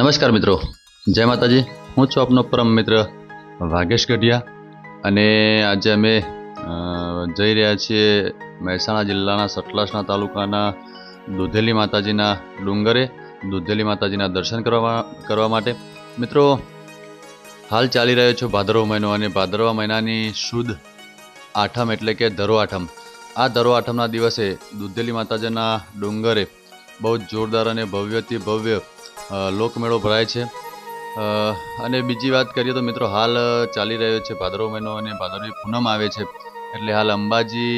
નમસ્કાર મિત્રો. જય માતાજી. હું છું આપનો પરમ મિત્ર વાઘેશ ગઢિયા અને આજે અમે જઈ રહ્યા છીએ મહેસાણા જિલ્લાના સટલાસના તાલુકાના દુધેલી માતાજીના ડુંગરે, દુધેલી માતાજીના દર્શન કરવા કરવા માટે. મિત્રો, હાલ ચાલી રહ્યો છે ભાદરવો મહિનો અને ભાદરવા મહિનાની શુદ્ધ આઠમ એટલે કે ધરો આઠમ આ ધરો આઠમના દિવસે દુધેલી માતાજીના ડુંગરે બહુ જોરદાર અને ભવ્યથી ભવ્ય લોકમેળો ભરાય છે. અને બીજી વાત કરીએ તો મિત્રો હાલ ચાલી રહ્યો છે ભાદરવો મહિનો અને ભાદરવી પૂનમ આવે છે. એટલે હાલ અંબાજી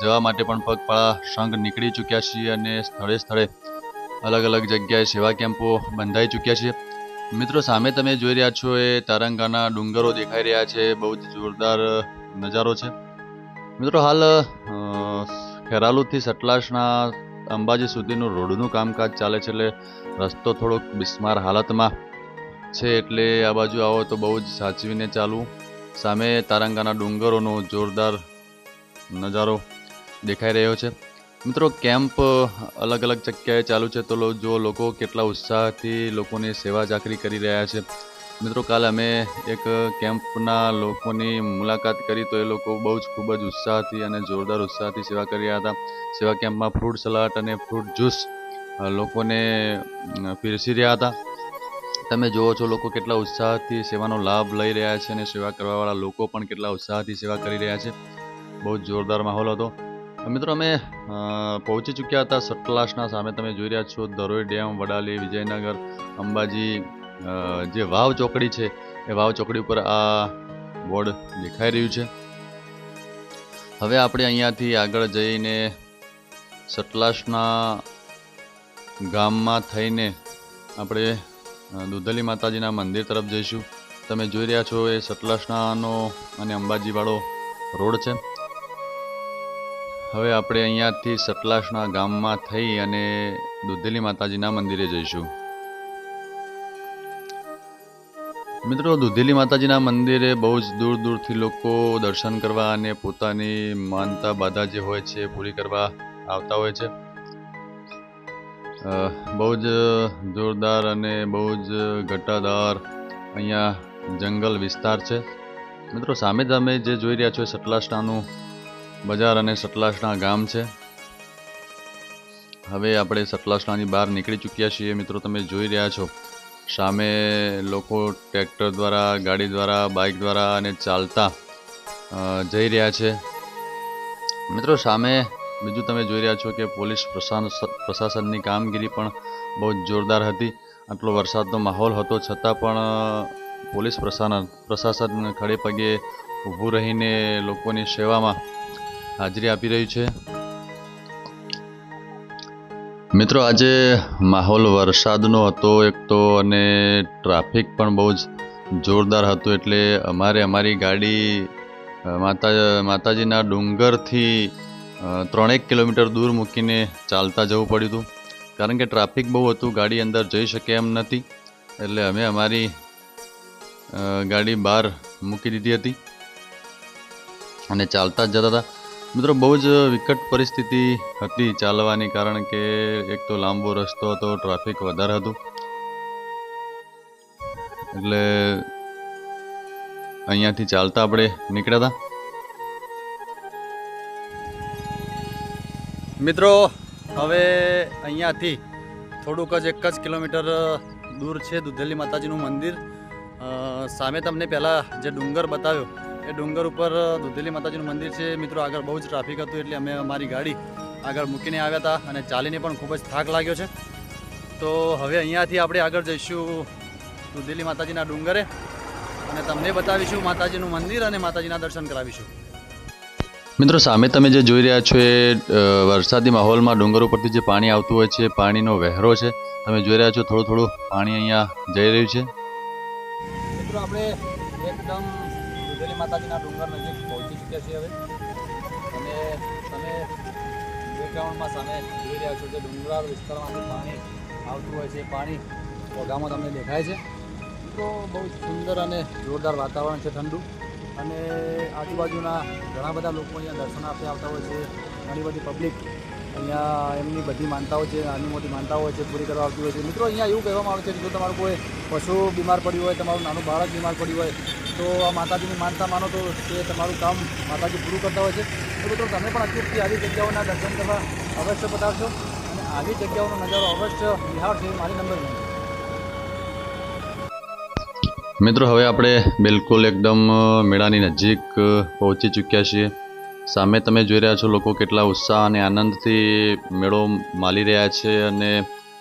જવા માટે પણ પગપાળા સંઘ નીકળી ચૂક્યા છીએ અને સ્થળે સ્થળે અલગ અલગ જગ્યાએ સેવા કેમ્પો બંધાઈ ચૂક્યા છે. મિત્રો સામે તમે જોઈ રહ્યા છો એ તારંગાના ડુંગરો દેખાઈ રહ્યા છે, બહુ જ જોરદાર નજારો છે. મિત્રો હાલ ખેરાલુથી સટલાસના અંબાજી સુધીનું રોડનું કામકાજ ચાલે છે એટલે રસ્તો થોડોક બિસ્માર હાલતમાં છે એટલે આ બાજુ આવો તો બહુ જ સાચવીને ચાલવું. સામે તારંગાના ડુંગરોનો જોરદાર નજારો દેખાઈ રહ્યો છે. મિત્રો, કેમ્પ અલગ અલગ જગ્યાએ ચાલુ છે તો જો લોકો કેટલા ઉત્સાહથી લોકોની સેવા ચાકરી કરી રહ્યા છે. મિત્રો, કાલે અમે એક કેમ્પના લોકોની મુલાકાત કરી તો એ લોકો બહુ જ ખૂબ જ ઉત્સાહથી અને જોરદાર ઉત્સાહથી સેવા કરી રહ્યા હતા. સેવા કેમ્પમાં ફ્રૂટ સલાડ અને ફ્રૂટ જ્યુસ લોકોને પીરસી રહ્યા હતા. તમે જુઓ છો, લોકો કેટલા ઉત્સાહથી સેવાનો લાભ લઈ રહ્યા છે અને સેવા કરવાવાળા લોકો પણ કેટલા ઉત્સાહથી સેવા કરી રહ્યા છે. બહુ જ જોરદાર માહોલ હતો. મિત્રો, અમે પહોંચી ચૂક્યા હતા સટલાસના સામે. તમે જોઈ રહ્યા છો, દરોઈ ડેમ, વડાલી, વિજયનગર, અંબાજી જે વાવ ચોકડી છે, એ વાવ ચોકડી ઉપર આ બોર્ડ દેખાઈ રહ્યું છે. હવે આપણે અહીંયાથી આગળ જઈને સટલાસના ગામમાં થઈને આપણે દુધલી માતાજીના મંદિર તરફ જઈશું. તમે જોઈ રહ્યા છો એ સટલાસનાનો અને અંબાજીવાળો રોડ છે. હવે આપણે અહીંયાથી સટલાસના ગામમાં થઈ અને દુધેલી માતાજીના મંદિરે જઈશું. મિત્રો, દુધેલી માતાજીના મંદિરે બહુ જ દૂર દૂરથી લોકો દર્શન કરવા અને પોતાની માનતા બાધા જે હોય છે, પૂરી કરવા આવતા હોય છે. બહુ જ જોરદાર અને બહુ જ ઘટાદાર અહીંયા જંગલ વિસ્તાર છે. મિત્રો, સામે તમે જે જોઈ રહ્યા છો એ સટલાસનાનું બજાર અને સટલાસના ગામ છે. હવે આપણે સટલાસનાની બહાર નીકળી ચૂક્યા છીએ. મિત્રો, તમે જોઈ રહ્યા છો, સામે લોકો ટ્રેક્ટર દ્વારા, ગાડી દ્વારા, બાઇક દ્વારા અને ચાલતા જઈ રહ્યા છે. મિત્રો, સામે બીજું તમે જોઈ રહ્યા છો કે પોલીસ પ્રશાસન પ્રશાસનની કામગીરી પણ બહુ જોરદાર હતી. આટલો વરસાદનો માહોલ હતો, છતાં પણ પોલીસ પ્રશાસન પ્રશાસન ખડે પગે ઊભું રહીને લોકોની સેવામાં હાજરી આપી રહ્યું છે. મિત્રો, આજે માહોલ વરસાદનો હતો એક તો, અને ટ્રાફિક પણ બહુ જ જોરદાર હતું, એટલે અમારે અમારી ગાડી માતા, માતાજીના ડુંગરથી ત્રણેક કિલોમીટર દૂર મૂકીને ચાલતા જવું પડ્યું હતું. કારણ કે ટ્રાફિક બહુ હતું, ગાડી અંદર જઈ શકે એમ નથી. એટલે અમે અમારી ગાડી બહાર મૂકી દીધી હતી. અને ચાલતા જ જતા હતા. મિત્રો, બહુ જ વિકટ પરિસ્થિતિ હતી ચાલવાની, કારણ કે એક તો લાંબો રસ્તો હતો, ટ્રાફિક વધારે હતું. એટલે અહીંયાથી ચાલતા આપણે નીકળ્યા હતા. મિત્રો, હવે અહીંયાથી થોડુંક જ એક જ કિલોમીટર દૂર છે દુધેલી માતાજીનું મંદિર. સામે તમને પહેલાં જે ડુંગર બતાવ્યો, એ ડુંગર ઉપર દુધેલી માતાજીનું મંદિર છે. મિત્રો, આગળ બહુ જ ટ્રાફિક હતું એટલે અમે અમારી ગાડી આગળ મૂકીને આવ્યા હતા અને ચાલીને પણ ખૂબ જ થાક લાગ્યો છે. તો હવે અહીંયાથી આપણે આગળ જઈશું દુધેલી માતાજીના ડુંગરે અને તમને બતાવીશું માતાજીનું મંદિર અને માતાજીના દર્શન કરાવીશું. મિત્રો, સામે તમે જે જોઈ રહ્યા છો એ વરસાદી માહોલમાં ડુંગર ઉપરથી જે પાણી આવતું હોય છે પાણીનો વહેરો છે. તમે જોઈ રહ્યા છો થોડું થોડું પાણી અહીંયા જઈ રહ્યું છે. મિત્રો, આપણે એકદમ દુધેલી માતાજીના ડુંગર નજીક પહોંચી ચૂક્યા છીએ હવે. અને તમે બેકગ્રાઉન્ડમાં સામે જોઈ રહ્યા છો કે ડુંગરાળ વિસ્તારમાંથી પાણી આવતું હોય છે. પાણી ઓગામાં તમને દેખાય છે. મિત્રો, બહુ સુંદર અને જોરદાર વાતાવરણ છે ઠંડુ. અને આજુબાજુના ઘણા બધા લોકો અહીંયા દર્શન આપે આવતા હોય છે ઘણી બધી પબ્લિક અહીંયા એમની બધી માનતાઓ છે નાની મોટી માનતાઓ હોય છે પૂરી કરવા આવતી હોય છે મિત્રો અહીંયા એવું કહેવામાં આવે છે કે જો તમારું કોઈ પશુ બીમાર પડ્યું હોય તમારું નાનું બાળક બીમાર પડ્યું હોય તો આ માતાજીની માનતા માનો તો તે તમારું કામ માતાજી પૂરું કરતા હોય છે તો મિત્રો તમે પણ અચૂકથી આવી જગ્યાઓના દર્શન કરવા અવશ્ય પધારશો અને આવી જગ્યાઓનો નજારો અવશ્ય બિહાર એ મારી નંબર મિત્રો, હવે આપણે બિલકુલ એકદમ મેળાની નજીક પહોંચી ચૂક્યા છીએ. સામે તમે જોઈ રહ્યા છો લોકો કેટલા ઉત્સાહ અને આનંદથી મેળો માલી રહ્યા છે અને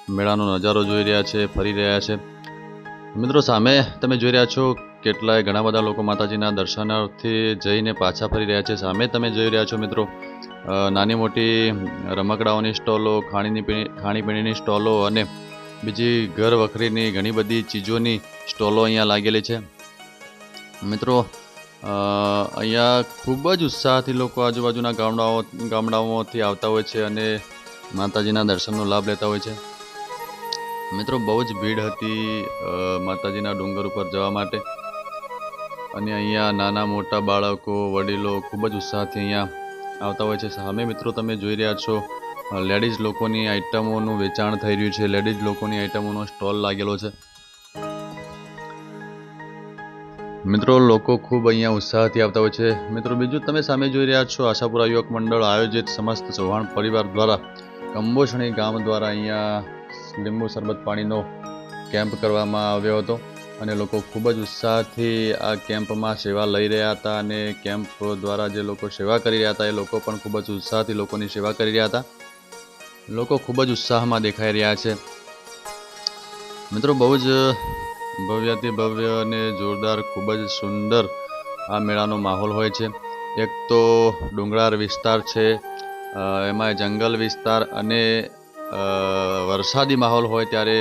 મેળાનો નજારો જોઈ રહ્યા છે, ફરી રહ્યા છે. મિત્રો, સામે તમે જોઈ રહ્યા છો કેટલાય ઘણા બધા લોકો માતાજીના દર્શનાર્થે જઈને પાછા ફરી રહ્યા છે. સામે તમે જોઈ રહ્યા છો મિત્રો નાની મોટી રમકડાઓની સ્ટોલો, ખાણીની પીણી, ખાણીપીણીની સ્ટોલો અને બીજી ઘર વખરીની ઘણી બધી ચીજોની સ્ટોલો અહીંયા લાગેલી છે. મિત્રો અહીંયા ખૂબ જ ઉત્સાહથી લોકો આજુબાજુના ગામડાઓ ગામડાઓમાંથી આવતા હોય છે અને માતાજીના દર્શનનો લાભ લેતા હોય છે. મિત્રો, બહુ જ ભીડ હતી માતાજીના ડુંગર ઉપર જવા માટે. અને અહીંયા નાના મોટા બાળકો, વડીલો ખૂબ જ ઉત્સાહથી અહીંયા આવતા હોય છે. સામે મિત્રો, તમે જોઈ રહ્યા છો લેડીઝ લોકોની આઇટમોનું વેચાણ થઈ રહ્યું છે. લેડીઝ લોકોની આઇટમોનો સ્ટોલ લાગેલો છે. મિત્રો, લોકો ખૂબ અહીંયા ઉત્સાહથી આવતા હોય છે. મિત્રો, બીજું તમે સામે જોઈ રહ્યા છો આશાપુરા યુવક મંડળ આયોજિત સમસ્ત ચૌહાણ પરિવાર દ્વારા કંબોસણી ગામ દ્વારા અહીંયા લીંબુ શરબત પાણીનો કેમ્પ કરવામાં આવ્યો હતો અને લોકો ખૂબ જ ઉત્સાહથી આ કેમ્પમાં સેવા લઈ રહ્યા હતા અને કેમ્પ દ્વારા જે લોકો સેવા કરી રહ્યા હતા એ લોકો પણ ખૂબ જ ઉત્સાહથી લોકોની સેવા કરી રહ્યા હતા. લોકો ખૂબ જ ઉત્સાહમાં દેખાઈ રહ્યા છે. મિત્રો, બહુ જ ભવ્યથી ભવ્ય અને જોરદાર, ખૂબ જ સુંદર આ મેળાનો માહોલ હોય છે. એક તો ડુંગરાળ વિસ્તાર છે એમાં જંગલ વિસ્તાર અને વરસાદી માહોલ હોય ત્યારે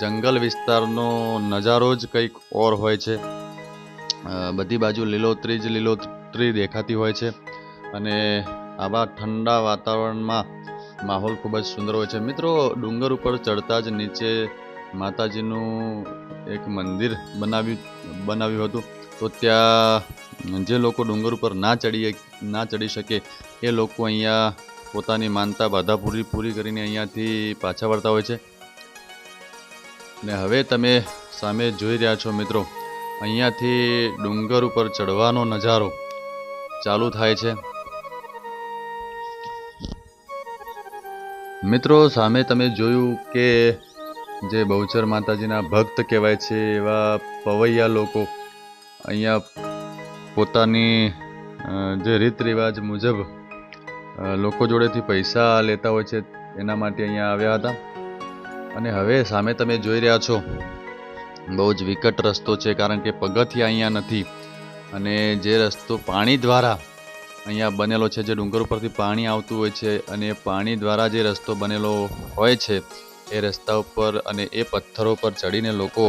જંગલ વિસ્તારનો નજારો જ કંઈક ઓર હોય છે. બધી બાજુ લીલોતરી જ લીલોતરી દેખાતી હોય છે. અને આવા ઠંડા વાતાવરણમાં માહોલ ખૂબ જ સુંદર હોય છે. મિત્રો, ડુંગર ઉપર ચડતા જ નીચે માતાજીનું એક મંદિર બનાવ્યું બનાવ્યું હતું. તો ત્યાં જે લોકો ડુંગર ઉપર ના ચડી ના ચડી શકે, એ લોકો અહીંયા પોતાની માનતા બાધા પૂરી પૂરી કરીને અહીંયાથી પાછા વળતા હોય છે. ને હવે તમે સામે જોઈ રહ્યા છો મિત્રો, અહીંયાથી ડુંગર ઉપર ચડવાનો નજારો ચાલુ થાય છે. મિત્રો, સામે તમે જોયું કે જે બહુચર માતાજીના ભક્ત કહેવાય છે, એવા પવૈયા લોકો અહીંયા પોતાની જે રીત રિવાજ મુજબ લોકો જોડેથી પૈસા લેતા હોય છે, એના માટે અહીંયા આવ્યા હતા. અને હવે સામે તમે જોઈ રહ્યા છો, બહુ જ વિકટ રસ્તો છે, કારણ કે પગથિયા અહીંયા નથી. અને જે રસ્તો પાણી દ્વારા અહીંયા બનેલો છે, જે ડુંગર ઉપરથી પાણી આવતું હોય છે અને પાણી દ્વારા જે રસ્તો બનેલો હોય છે, એ રસ્તા ઉપર અને એ પથ્થરો પર ચડીને લોકો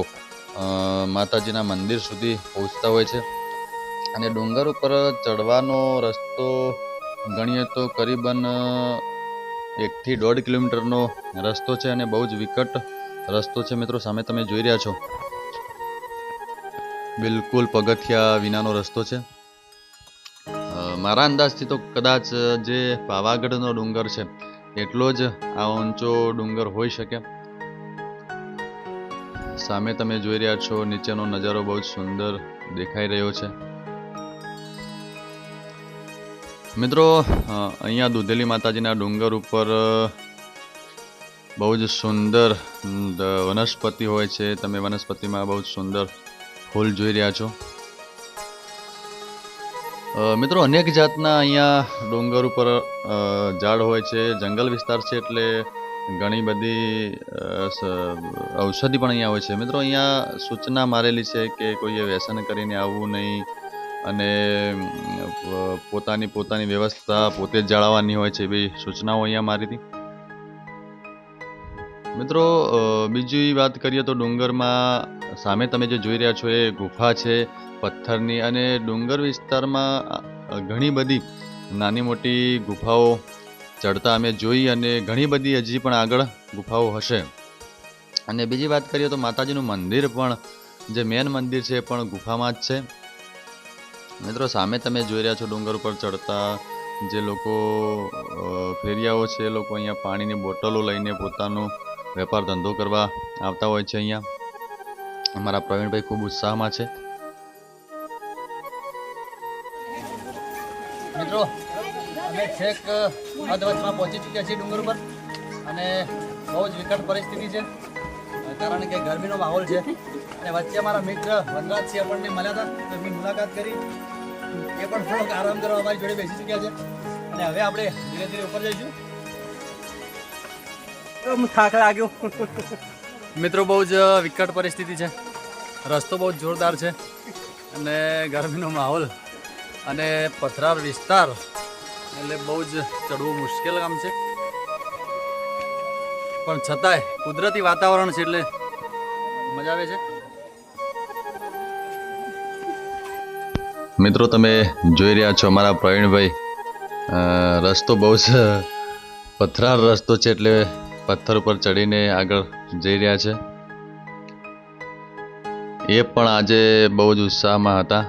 માતાજીના મંદિર સુધી પહોંચતા હોય છે. અને ડુંગર ઉપર ચડવાનો રસ્તો ગણીએ તો કરીબન એકથી દોઢ કિલોમીટરનો રસ્તો છે અને બહુ જ વિકટ રસ્તો છે મિત્રો, સામે તમે જોઈ રહ્યા છો. બિલકુલ પગથિયા વિનાનો રસ્તો છે. મારા અંદાજથી તો કદાચ જે પાવાગઢનો ડુંગર છે, એટલો જ આ ઊંચો ડુંગર હોઈ શકે. સામે તમે જોઈ રહ્યા છો, નીચેનો નજારો બહુ જ સુંદર દેખાઈ રહ્યો છે. મિત્રો અહીંયા દુધેલી માતાજીના ડુંગર ઉપર બહુ જ સુંદર વનસ્પતિ હોય છે. તમે વનસ્પતિમાં બહુ જ સુંદર ફૂલ જોઈ રહ્યા છો. મિત્રો, અનેક જાતના અહીંયા ડુંગર ઉપર ઝાડ હોય છે, જંગલ વિસ્તાર છે એટલે ઘણી બધી ઔષધિ પણ અહીંયા હોય છે. મિત્રો, અહીંયા સૂચના મારેલી છે કે કોઈએ વ્યસન કરીને આવવું નહીં અને પોતાની પોતાની વ્યવસ્થા પોતે જ જાળવવાની હોય છે એવી સૂચનાઓ અહીંયા મારી હતી. મિત્રો બીજી વાત કરીએ તો ડુંગરમાં સામે તમે જે જોઈ રહ્યા છો એ ગુફા છે, પથ્થરની અને ડુંગર વિસ્તારમાં ઘણી બધી નાની મોટી ગુફાઓ ચડતા અમે જોઈ અને ઘણી બધી હજી પણ આગળ ગુફાઓ હશે. અને બીજી વાત કરીએ તો માતાજીનું મંદિર પણ, જે મેન મંદિર છે એ પણ ગુફામાં જ છે. મિત્રો, સામે તમે જોઈ રહ્યા છો ડુંગર ઉપર ચડતા જે લોકો ફેરિયાઓ છે એ લોકો અહીંયા પાણીની બોટલો લઈને પોતાનો વેપાર ધંધો કરવા આવતા હોય છે અહીંયા. અમારા પ્રવીણભાઈ ખૂબ ઉત્સાહમાં છે. મિત્રો, અમે છેક અધવચમાં પહોંચી ચૂક્યા છીએ ડુંગર ઉપર અને બહુ જ વિકટ પરિસ્થિતિ છે. કારણ કે ગરમીનો માહોલ છે. અને વચ્ચે અમારા મિત્ર વનરાજસિંહ આપણને મળ્યા હતા. તો એમની મુલાકાત કરી. એ પણ થોડોક આરામ કરવા અમારી જોડે બેસી ચૂક્યા છે. અને હવે આપણે ધીરે ધીરે ઉપર જઈશું. થાક લાગ્યો. મિત્રો બહુ જ વિકટ પરિસ્થિતિ છે. રસ્તો બહુ જ જોરદાર છે અને ગરમીનો માહોલ અને પથરાર વિસ્તાર એટલે બહુ જ ચડવું મુશ્કેલ કામ છે. પણ છતાંય કુદરતી વાતાવરણ છે એટલે મજા આવે છે. મિત્રો તમે જોઈ રહ્યા છો અમારા પ્રવીણભાઈ. રસ્તો બહુ જ પથરાર રસ્તો છે એટલે પથ્થર ઉપર ચડીને આગળ જઈ રહ્યા છે. એ પણ આજે બહુ જ ઉત્સાહમાં હતા.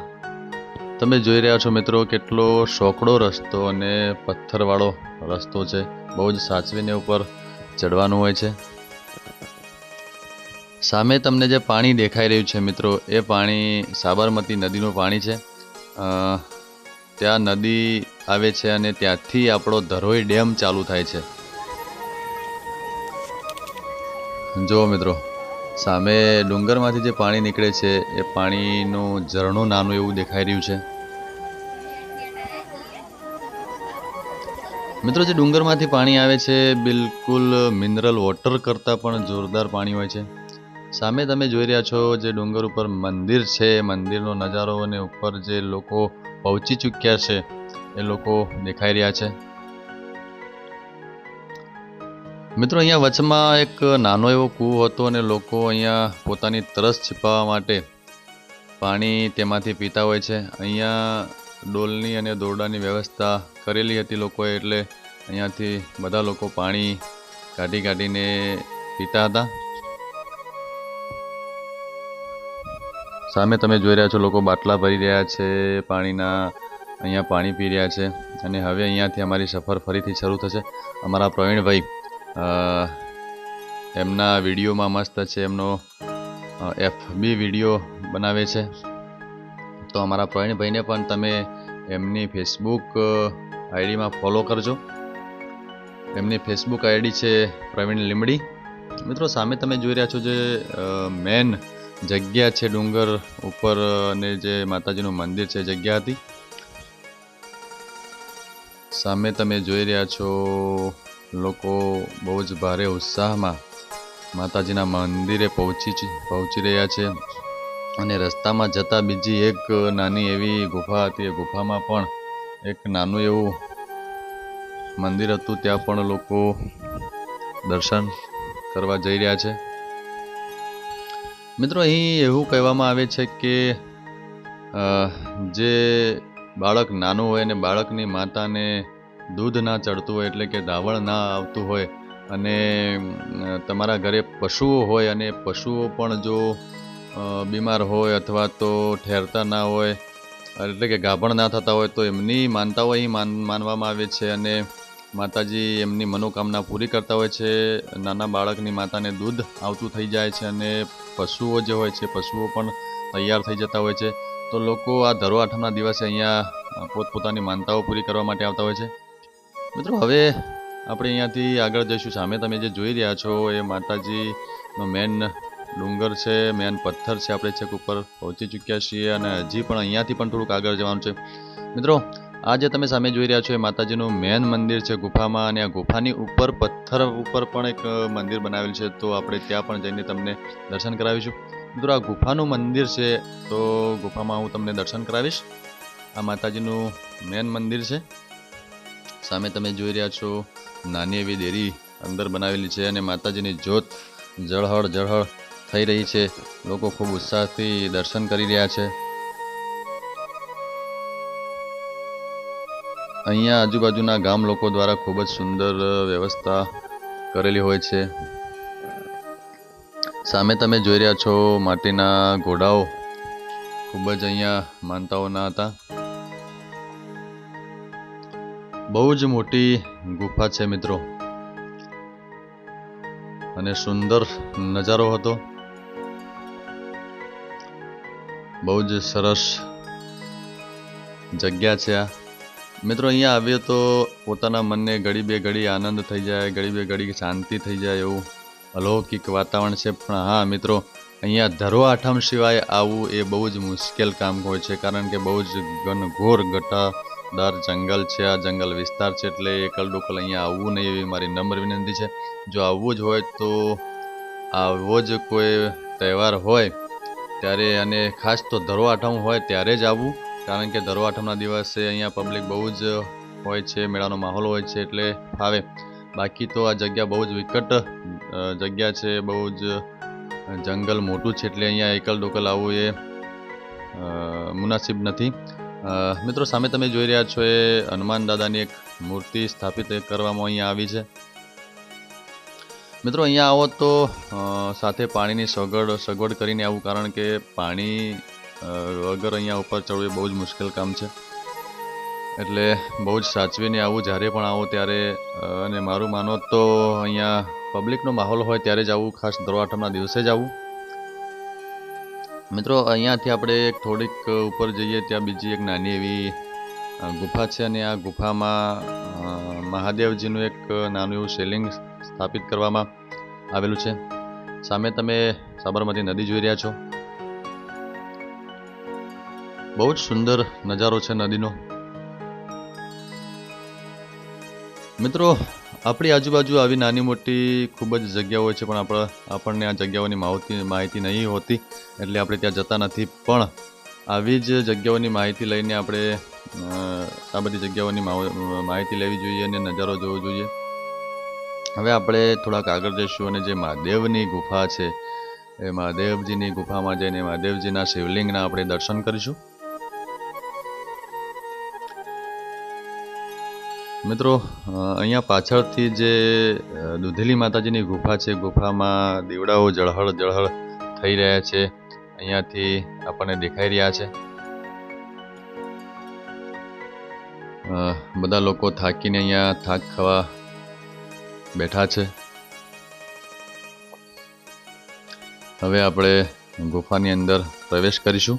તમે જોઈ રહ્યા છો મિત્રો કેટલો સોકડો રસ્તો અને પથ્થરવાળો રસ્તો છે. બહુ જ સાચવીને ઉપર ચડવાનું હોય છે. સામે તમને જે પાણી દેખાઈ રહ્યું છે મિત્રો, એ પાણી સાબરમતી નદીનું પાણી છે. ત્યાં નદી આવે છે અને ત્યાંથી આપણો ધરોઈ ડેમ ચાલુ થાય છે. જુઓ મિત્રો, સામે ડુંગરમાંથી જે પાણી નીકળે છે, એ પાણીનું ઝરણું નાનું એવું દેખાઈ રહ્યું છે. મિત્રો, જે ડુંગરમાંથી પાણી આવે છે, બિલકુલ મિનરલ વોટર કરતાં પણ જોરદાર પાણી હોય છે. સામે તમે જોઈ રહ્યા છો, જે ડુંગર ઉપર મંદિર છે, મંદિરનો નજારો અને ઉપર જે લોકો પહોંચી ચૂક્યા છે, એ લોકો દેખાઈ રહ્યા છે. મિત્રો, અહીંયા વચમાં એક નાનો એવો કૂવો હતો અને લોકો અહીંયા પોતાની તરસ છીપાવવા માટે પાણી તેમાંથી પીતા હોય છે. અહીંયા ડોલની અને દોરડાની વ્યવસ્થા કરેલી હતી લોકોએ, એટલે અહીંયાથી બધા લોકો પાણી કાઢી કાઢીને પીતા હતા. સામે તમે જોઈ રહ્યા છો, લોકો બાટલા ભરી રહ્યા છે, પાણીના અહીંયા પાણી પી રહ્યા છે. અને હવે અહીંયાથી અમારી સફર ફરીથી શરૂ થશે. અમારા પ્રવીણભાઈ એમના વિડીયોમાં મસ્ત છે, એમનો એફબી વીડિયો બનાવે છે. તો અમારા પ્રવીણભાઈને પણ તમે એમની ફેસબુક આઈડીમાં ફોલો કરજો. એમની ફેસબુક આઈડી છે પ્રવીણ લીમડી. મિત્રો, સામે તમે જોઈ રહ્યા છો જે મેન જગ્યા છે ડુંગર ઉપર અને જે માતાજીનું મંદિર છે જગ્યા હતી. સામે તમે જોઈ રહ્યા છો લોકો બહુ જ ભારે ઉત્સાહમાં માતાજીના મંદિરે પહોંચી પહોંચી રહ્યા છે. અને રસ્તામાં જતાં બીજી એક નાની એવી ગુફા હતી. એ ગુફામાં પણ એક નાનું એવું મંદિર હતું. ત્યાં પણ લોકો દર્શન કરવા જઈ રહ્યા છે. મિત્રો, અહીં એવું કહેવામાં આવે છે કે જે બાળક નાનું હોય અને બાળકની માતાને દૂધ ના ચડતું હોય એટલે કે દાવણ ના આવતું હોય અને તમારા ઘરે પશુઓ હોય અને પશુઓ પણ જો બીમાર હોય અથવા તો ઠેરતા ના હોય, એટલે કે ગાભણ ના થતા હોય, તો એમની માનતાઓ અહીં માન, માનવામાં આવે છે અને માતાજી એમની મનોકામના પૂરી કરતા હોય છે. નાના બાળકની માતાને દૂધ આવતું થઈ જાય છે અને પશુઓ જે હોય છે, પશુઓ પણ તૈયાર થઈ જતા હોય છે. તો લોકો આ ધરો આઠમના દિવસે અહીંયા પોતપોતાની માનતાઓ પૂરી કરવા માટે આવતા હોય છે. મિત્રો, હવે આપણે અહીંયાથી આગળ જઈશું. સામે તમે જે જોઈ રહ્યા છો, એ માતાજીનો મેન ડુંગર છે મેન પથ્થર છે, આપણે છેક ઉપર પહોંચી ચૂક્યા છીએ અને હજી પણ અહીંયાથી પણ થોડુંક આગળ જવાનું છે. મિત્રો, આ જે તમે સામે જોઈ રહ્યા છો, એ માતાજીનું મેન મંદિર છે ગુફામાં અને આ ગુફાની ઉપર પથ્થર ઉપર પણ એક મંદિર બનાવેલ છે. તો આપણે ત્યાં પણ જઈને તમને દર્શન કરાવીશું. મિત્રો, આ ગુફાનું મંદિર છે, તો ગુફામાં હું તમને દર્શન કરાવીશ. આ માતાજીનું મેન મંદિર છે. સામે તમે જોઈ રહ્યા છો, નાની એવી દેરી અંદર બનાવેલી છે અને માતાજીની જ્યોત જળહળ જળહળ થઈ રહી છે. લોકો ખૂબ ઉત્સાહથી દર્શન કરી રહ્યા છે. અહીંયા આજુબાજુના ગામ લોકો દ્વારા ખૂબ જ સુંદર વ્યવસ્થા કરેલી હોય છે. સામે તમે જોઈ રહ્યા છો માટીના ઘોડાઓ ખૂબ જ અહીંયા માનતાઓના હતા. બહુ જ મોટી ગુફા છે મિત્રો. અને સુંદર નજારો હતો. બહુ જ સરસ જગ્યા છે આ. મિત્રો, અહીંયા આવીએ તો પોતાના મનને ઘડી બે ઘડી આનંદ થઈ જાય, ઘડી બે ઘડી શાંતિ થઈ જાય એવું અલૌકિક વાતાવરણ છે. પણ હા, મિત્રો, અહીંયા ધરો આઠમ સિવાય આવવું એ બહુ જ મુશ્કેલ કામ હોય છે. કારણ કે બહુ જ ઘનઘોર ઘટાદાર જંગલ છે, આ જંગલ વિસ્તાર છે એટલે એકલ ડોકલ અહીંયા આવવું નહીં એવી મારી નમ્ર વિનંતી છે. જો આવવું જ હોય તો આવો જ કોઈ તહેવાર હોય ત્યારે અને ખાસ તો ધરો આઠમ હોય ત્યારે જ આવવું, કારણ કે ધરો આઠમના દિવસે અહીંયા પબ્લિક બહુ જ હોય છે, મેળાનો માહોલ હોય છે એટલે ફાવે. બાકી તો આ જગ્યા બહુ જ વિકટ જગ્યા છે, બહુ જ જંગલ મોટું છે એટલે અહીંયા એકલ ડોકલ આવવું એ મુનાસિબ નથી. મિત્રો, સામે તમે જોઈ રહ્યા છો એ હનુમાન દાદાની એક મૂર્તિ સ્થાપિત કરવામાં અહીંયા આવી છે. મિત્રો, અહીંયા આવો તો સાથે પાણીની સગવડ સગવડ કરીને આવું કારણ કે પાણી વગર અહીંયા ઉપર ચડવું એ બહુ જ મુશ્કેલ કામ છે. એટલે બહુ જ સાચવીને આવું જ્યારે પણ આવો ત્યારે અને મારું માનો તો અહીંયા પબ્લિકનો માહોલ હોય ત્યારે જ આવું ખાસ દરવાઠમના દિવસે જ આવું. મિત્રો, અહીંયાથી આપણે એક થોડીક ઉપર જઈએ ત્યાં બીજી એક નાની એવી ગુફા છે અને આ ગુફામાં મહાદેવજીનું એક નાનું એવું શિવલિંગ સ્થાપિત કરવામાં આવેલું છે. સામે તમે સાબરમતી નદી જોઈ રહ્યા છો. બહુ જ સુંદર નજારો છે નદીનો. મિત્રો આપણી આજુબાજુ આવી નાની મોટી ખૂબ જ જગ્યાઓ હોય છે, પણ આપણા આપણને આ જગ્યાઓની માહિતી માહિતી નહીં હોતી, એટલે આપણે ત્યાં જતા નથી. પણ આવી જ જગ્યાઓની માહિતી લઈને આપણે આ બધી જગ્યાઓની માહિતી લેવી જોઈએ અને નજારો જોવો જોઈએ. હવે આપણે થોડાક આગળ જઈશું અને જે મહાદેવની ગુફા છે, એ મહાદેવજીની ગુફામાં જઈને મહાદેવજીના શિવલિંગના આપણે દર્શન કરીશું. મિત્રો અહીંયા પાછળથી જે દૂધેલી માતાજીની ગુફા છે, ગુફામાં દીવડાઓ જળહળ જળહળ થઈ રહ્યા છે. અહીંયાથી આપણને દેખાઈ રહ્યા છે. બધા લોકો થાકીને અહીંયા થાક ખાવા બેઠા છે. હવે આપણે ગુફાની અંદર પ્રવેશ કરીશું.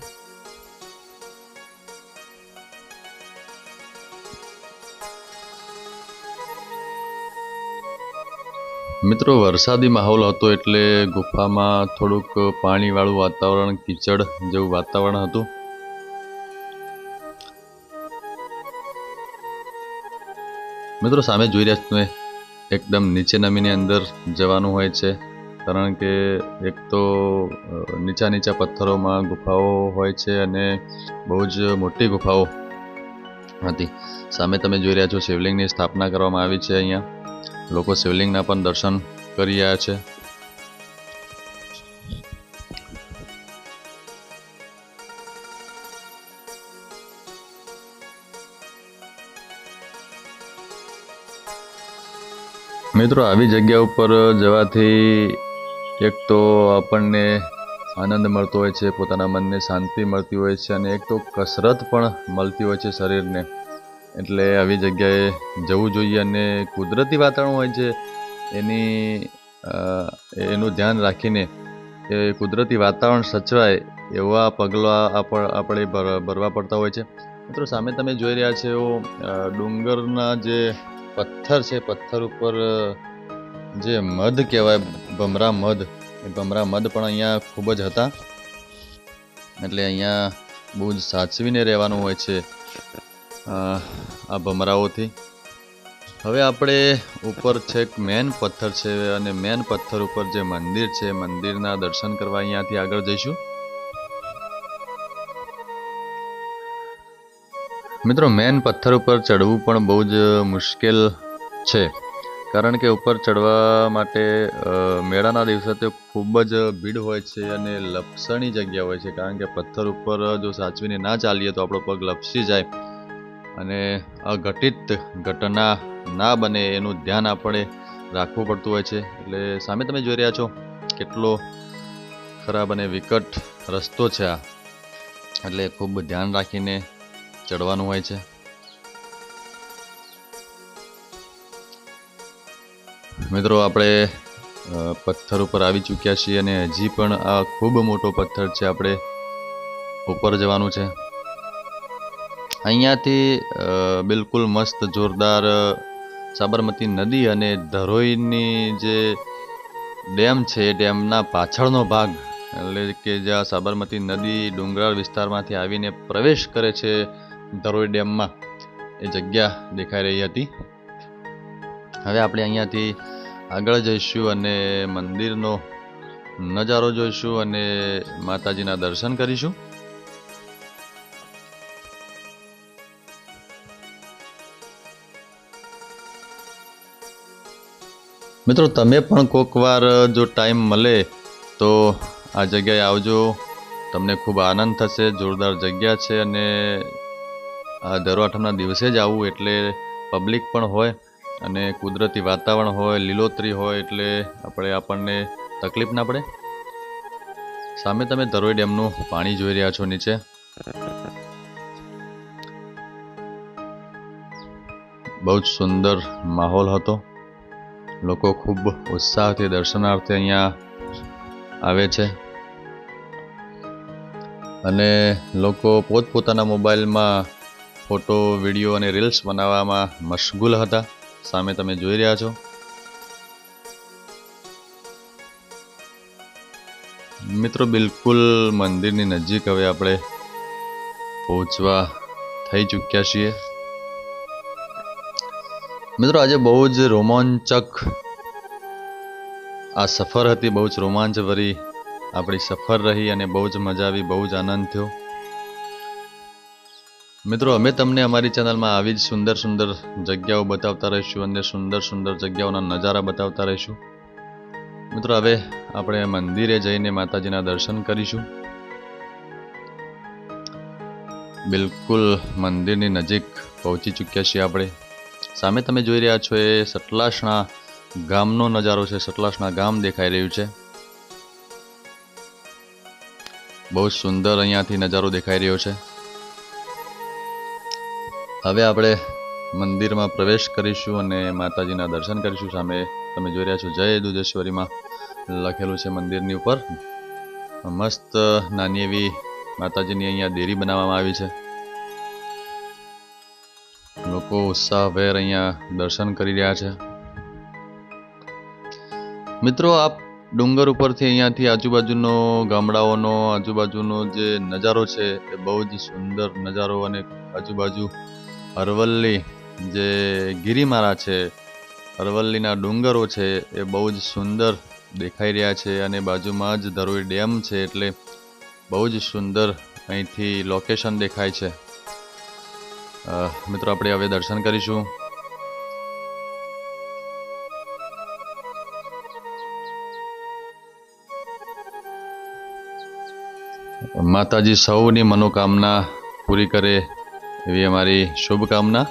મિત્રો, વરસાદી માહોલ હતો એટલે ગુફામાં થોડુંક પાણીવાળું વાતાવરણ, કીચડ જેવું વાતાવરણ હતું. મિત્રો, સામે જોઈ રહ્યા તમે, એકદમ નીચે નમીની અંદર જવાનું હોય છે. કારણ કે એક તો નીચા નીચા પથ્થરોમાં ગુફાઓ હોય છે અને બહુ જ મોટી ગુફાઓ હતી. સામે તમે જોઈ રહ્યા છો શિવલિંગની સ્થાપના કરવામાં આવી છે અહીંયા. લોકો શિવલિંગના પણ દર્શન કરી રહ્યા છે. મિત્રો, આવી જગ્યા ઉપર જવાથી એક તો આપણને આનંદ મળતો હોય છે, પોતાના મનને શાંતિ મળતી હોય છે અને એક તો કસરત પણ મળતી હોય છે શરીરને. એટલે આવી જગ્યાએ જવું જોઈએ અને કુદરતી વાતાવરણ હોય છે, એની એનું ધ્યાન રાખીને એ કુદરતી વાતાવરણ સચવાય એવા પગલાં આપણ ભરવા પડતા હોય છે. મિત્રો, સામે તમે જોઈ રહ્યા છો એવો ડુંગરના જે પથ્થર છે, પથ્થર ઉપર જે મધ કહેવાય, ભમરા મધ, એ ભમરા મધ પણ અહીંયા ખૂબ જ હતા. એટલે અહીંયા બહુ જ સાચવીને રહેવાનું હોય છે. આ ભમરાઓથી. હવે આપણે ઉપર છેક મેન પથ્થર છે અને મેન પથ્થર ઉપર જે મંદિર છે, મંદિરના દર્શન કરવા અહીંયાથી આગળ જઈશું. મિત્રો મેન પથ્થર ઉપર ચડવું પણ બહુ જ મુશ્કેલ છે. કારણ કે ઉપર ચડવા માટે મેળાના દિવસે તો ખૂબ જ ભીડ હોય છે અને લપસણી જગ્યા હોય છે. કારણ કે પથ્થર ઉપર જો સાચવીને ના ચાલીએ તો આપણો પગ લપસી જાય. અને અઘટિત ઘટના ના બને એનું ધ્યાન આપણે રાખવું પડતું હોય છે. એટલે સામે તમે જોઈ રહ્યા છો કેટલો ખરાબ અને વિકટ રસ્તો છે આ. એટલે ખૂબ ધ્યાન રાખીને ચડવાનું હોય છે. મિત્રો, આપણે પથ્થર ઉપર આવી ચૂક્યા છીએ અને હજી પણ આ ખૂબ મોટો પથ્થર છે આપણે ઉપર જવાનું છે. અહીંયાથી બિલકુલ મસ્ત જોરદાર સાબરમતી નદી અને ધરોઈની જે ડેમ છે, એ ડેમના પાછળનો ભાગ, એટલે કે જ્યાં સાબરમતી નદી ડુંગરાળ વિસ્તારમાંથી આવીને પ્રવેશ કરે છે, ધરોઈ ડેમમાં, એ જગ્યા દેખાઈ રહી હતી. હવે આપણે અહીંયાથી આગળ જઈશું અને મંદિરનો નજારો જોઈશું અને માતાજીના દર્શન કરીશું. મિત્રો, તમે પણ કોકવાર જો ટાઈમ મળે તો આ જગ્યાએ આવજો. તમને ખૂબ આનંદ થશે, જોરદાર જગ્યા છે અને આ દરવાઠમના દિવસે જ આવવું એટલે પબ્લિક પણ હોય અને કુદરતી વાતાવરણ હોય, લીલોતરી હોય એટલે આપણે આપણને તકલીફ ના પડે. સામે તમે ધરોઈ ડેમનું પાણી જોઈ રહ્યા છો નીચે. બહુ જ સુંદર માહોલ હતો. લોકો ખૂબ ઉત્સાહથી દર્શનાર્થે અહીંયા આવે છે. અને લોકો પોતપોતાના મોબાઈલમાં ફોટો, વીડિયો અને રીલ્સ બનાવવામાં મશગુલ હતા. સામે તમે જોઈ રહ્યા છો. મિત્રો, બિલકુલ મંદિરની નજીક હવે આપણે પહોંચવા થઈ ચૂક્યા છીએ. મિત્રો, આજે બહુ જ રોમાંચક આ સફર હતી, બહુ જ રોમાંચભરી આપણી સફર રહી અને બહુ જ મજા આવી, બહુ જ આનંદ થયો. મિત્રો, અમે તમને અમારી ચેનલમાં આવી જ સુંદર સુંદર જગ્યાઓ બતાવતા રહીશું અને સુંદર સુંદર જગ્યાઓના નજારા બતાવતા રહીશું. મિત્રો, હવે આપણે મંદિરે જઈને માતાજીના દર્શન કરીશું. બિલકુલ મંદિરની નજીક પહોંચી ચૂક્યા છીએ આપણે. સામે તમે જોઈ રહ્યા છો એ સટલાસણા ગામનો નજારો છે. સટલાસણા ગામ દેખાઈ રહ્યું છે. બહુ જ સુંદર અહીંયાથી નજારો દેખાઈ રહ્યો છે. હવે આપણે મંદિરમાં પ્રવેશ કરીશું અને માતાજીના દર્શન કરીશું. સામે તમે જોઈ રહ્યા છો જય દુધેશ્વરીમાં લખેલું છે મંદિરની ઉપર. મસ્ત, નાની એવી માતાજીની અહીંયા દેરી બનાવવામાં આવી છે. લોકો ઉત્સાહભેર અહીંયા દર્શન કરી રહ્યા છે. મિત્રો, આપ ડુંગર ઉપરથી અહીંયાથી આજુબાજુનો ગામડાઓનો, આજુબાજુનો જે નજારો છે, એ બહુ જ સુંદર નજારો અને આજુબાજુ અરવલ્લી જે ગિરિમાળા છે, અરવલ્લીના ડુંગરો છે, એ બહુ જ સુંદર દેખાઈ રહ્યા છે અને બાજુમાં જ ધરોઈ ડેમ છે, એટલે બહુ જ સુંદર અહીંથી લોકેશન દેખાય છે. મિત્રો, આપણે હવે દર્શન કરીશું. માતાજી સૌની મનોકામના પૂરી કરે એવી અમારી શુભકામના.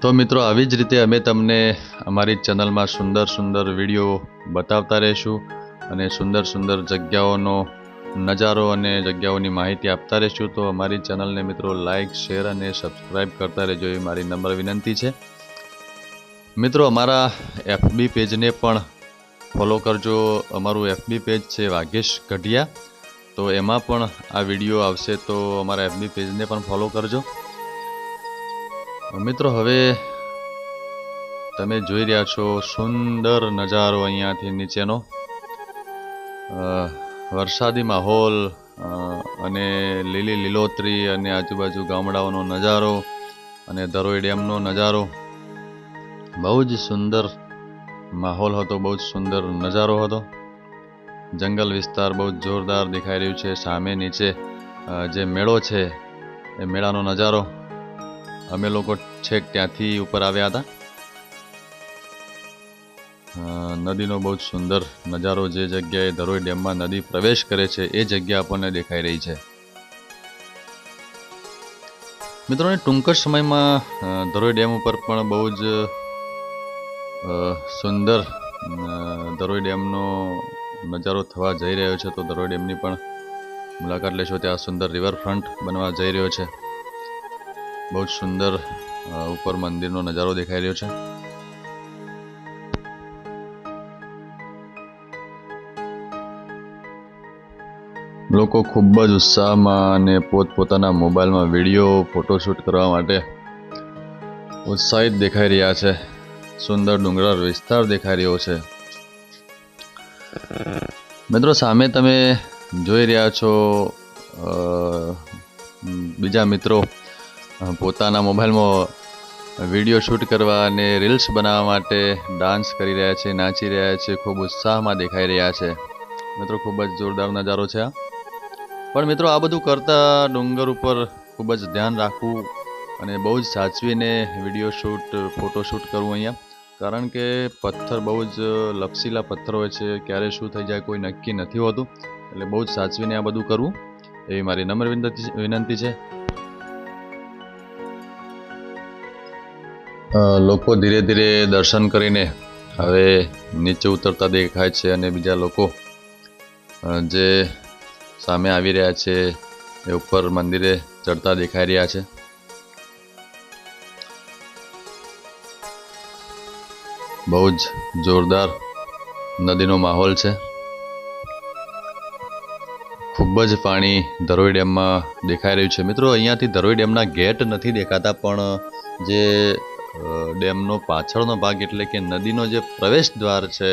તો મિત્રો, આવી જ રીતે અમે તમને અમારી ચેનલમાં સુંદર સુંદર વીડિયો બતાવતા રહીશું અને સુંદર સુંદર જગ્યાઓનો નજારો અને જગ્યાઓની માહિતી આપતા રહીશું, તો અમારી ચેનલને મિત્રો લાઇક શેર અને સબસ્ક્રાઈબ કરતા રહેજો એ મારી નંબર વિનંતી છે. મિત્રો, અમારા એફબી પેજને પણ ફોલો કરજો. અમારું એફબી પેજ છે વાઘેશ ગઢિયા. તો એમાં પણ આ વીડિયો આવશે, તો અમારા એફબી પેજને પણ ફોલો કરજો. મિત્રો, હવે તમે જોઈ રહ્યા છો સુંદર નજારો અહીંયાથી નીચેનો. વરસાદી માહોલ અને લીલી લીલોતરી અને આજુબાજુ ગામડાઓનો નજારો અને ધરોઈ ડેમનો નજારો. બહુ જ સુંદર માહોલ હતો, બહુ જ સુંદર નજારો હતો. જંગલ વિસ્તાર બહુ જ જોરદાર દેખાઈ રહ્યું છે. સામે નીચે જે મેળો છે, એ મેળાનો નજારો. અમે લોકો છેક ત્યાંથી ઉપર આવ્યા હતા. નદીનો બહુ જ સુંદર નજારો જે જગ્યાએ ધરોઈ ડેમમાં નદી પ્રવેશ કરે છે, એ જગ્યા આપણને દેખાઈ રહી છે. મિત્રોને ટૂંક જ સમયમાં ધરોઈ ડેમ ઉપર પણ બહુ જ સુંદર ધરોઈ ડેમનો નજારો થવા જઈ રહ્યો છે. તો ધરોઈ ડેમની પણ મુલાકાત લેશો. ત્યાં સુંદર રિવરફ્રન્ટ બનવા જઈ રહ્યો છે. બહુ જ સુંદર ઉપર મંદિરનો નજારો દેખાઈ રહ્યો છે. લોકો ખૂબ જ ઉત્સાહમાં અને પોતપોતાના મોબાઈલમાં વીડિયો, ફોટોશૂટ કરવા માટે ઉત્સાહિત દેખાઈ રહ્યા છે. સુંદર ડુંગરાળ વિસ્તાર દેખાઈ રહ્યો છે. મિત્રો, સામે તમે જોઈ રહ્યા છો બીજા મિત્રો પોતાના મોબાઈલમાં વીડિયો શૂટ કરવા અને રીલ્સ બનાવવા માટે ડાન્સ કરી રહ્યા છે, નાચી રહ્યા છે, ખૂબ ઉત્સાહમાં દેખાઈ રહ્યા છે. મિત્રો, ખૂબ જ જોરદાર નજારો છે આ. પણ મિત્રો આ બધું કરતા ડુંગર ઉપર ખૂબ જ ધ્યાન રાખવું અને બહુ જ સાચવીને વીડિયો શૂટ ફોટો શૂટ કરવું અહીંયા. કારણ કે પથ્થર બહુ જ લપસીલા પથ્થર હોય છે, ક્યારે શું થઈ જાય કોઈ નક્કી નથી હોતું. એટલે બહુ જ સાચવીને આ બધું કરવું. એવી મારી નમ્ર વિનંતી વિનંતી છે. લોકો ધીરે ધીરે દર્શન કરીને હવે નીચે ઉતરતા દેખાય છે અને બીજા લોકો જે સામે આવી રહ્યા છે એ ઉપર મંદિરે ચડતા દેખાઈ રહ્યા છે. બહુ જ જોરદાર નદીનો માહોલ છે. ખૂબ જ પાણી ધરોઈ ડેમમાં દેખાઈ રહ્યું છે. મિત્રો, અહીંયાથી ધરોઈ ડેમના ગેટ નથી દેખાતા, પણ જે ડેમનો પાછળનો ભાગ એટલે કે નદીનો જે પ્રવેશ દ્વાર છે,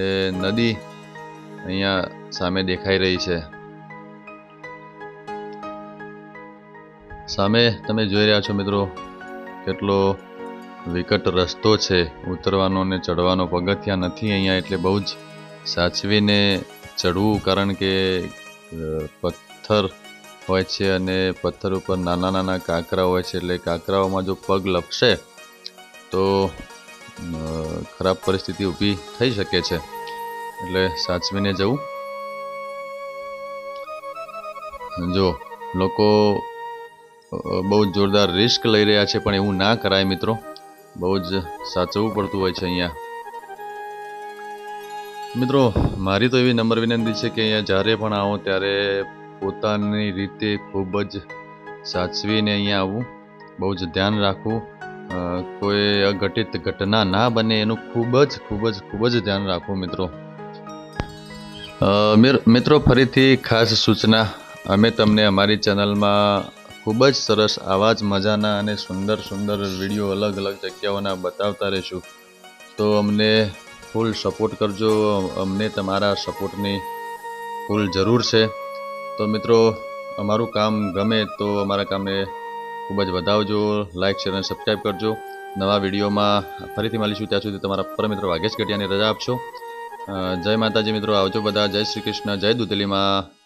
એ નદી અહીંયા સામે દેખાઈ રહી છે. સામે તમે જોઈ રહ્યા છો મિત્રો, કેટલો વિકટ રસ્તો છે. ઉતરવાનો ને ચડવાનો પગથિયા નથી અહીંયા, એટલે બહુ જ સાચવીને ચડવું કારણ કે પથ્થર હોય છે અને પથ્થર ઉપર નાના નાના કાંકરા હોય છે, એટલે કાંકરાઓમાં જો પગ લપશે તો ખરાબ પરિસ્થિતિ ઊભી થઈ શકે છે. એટલે સાચવીને જવું. જો, લોકો બહુ જ જોરદાર રિસ્ક લઈ રહ્યા છે, પણ એવું ના કરાય મિત્રો. બહુ જ સાચવવું પડતું હોય છે અહીંયા. મિત્રો, મારી તો એવી નમ્ર વિનંતી છે કે અહીંયા જ્યારે પણ આવો, ત્યારે પોતાની રીતે ખૂબ જ સાચવીને અહીંયા આવવું બહુ જ ધ્યાન રાખવું. કોઈ અઘટિત ઘટના ના બને, એનું ખૂબ જ ખૂબ જ ખૂબ જ ધ્યાન રાખવું મિત્રો. મિત્રો, ફરીથી ખાસ સૂચના. અમે તમને અમારી ચેનલમાં ખૂબ જ સરસ આવા જ મજાના અને સુંદર સુંદર વીડિયો અલગ અલગ જગ્યાઓના બતાવતા રહીશું. તો અમને ફૂલ સપોર્ટ કરજો, અમને તમારા સપોર્ટની ફૂલ જરૂર છે. તો મિત્રો, અમારું કામ ગમે તો અમારા કામને ખૂબ જ વધાવજો લાઇક શેર અને સબસ્ક્રાઈબ કરજો. નવા વિડીયોમાં ફરીથી મળીશું, ત્યાં સુધી તમારા પર મિત્ર વાઘેશ ગઢિયાને રજા આપશો. જય માતાજી મિત્રો, આવજો બધા. જય શ્રી કૃષ્ણ. જય દુધલીમાં.